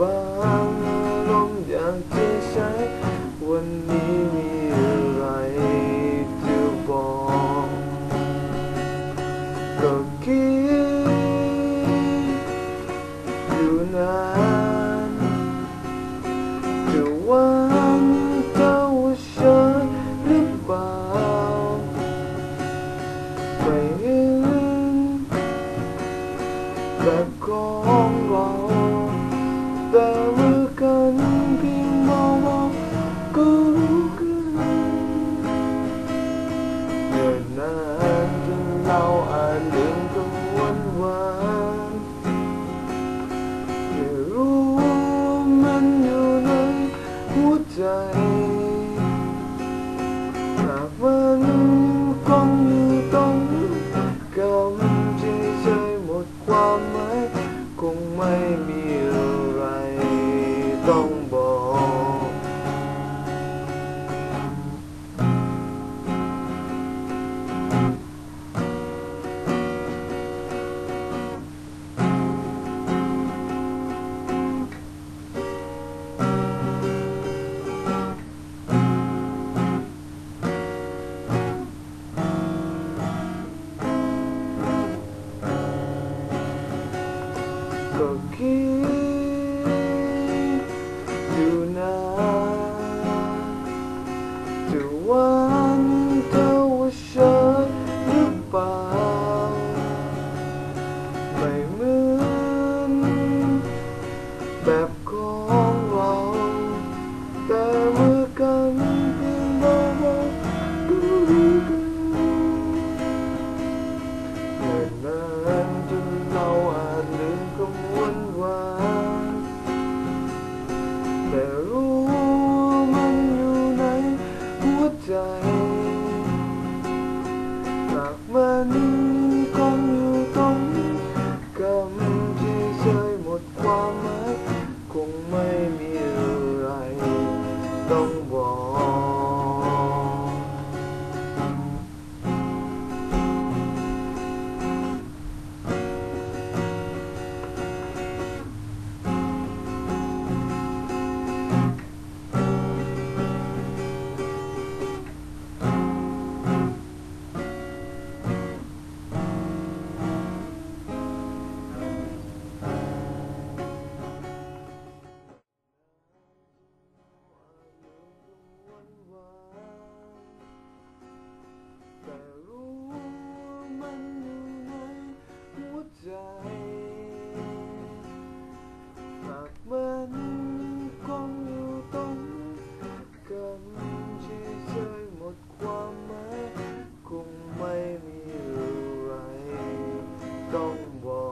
บางลมอยากที่ใช้ วันนี้มีอะไรจะบอกก็คิดอยู่นานจะวางเจ้าฉันหรือเปล่าไม่เห็นแก่อน ใจหากวันคงอยู่ตรงกำที่ใช้หมดความหมายคงไม่มีอะไรต้องบอก cooking tonight to one to wish shot goodbye. By moon by Peru. Whoa.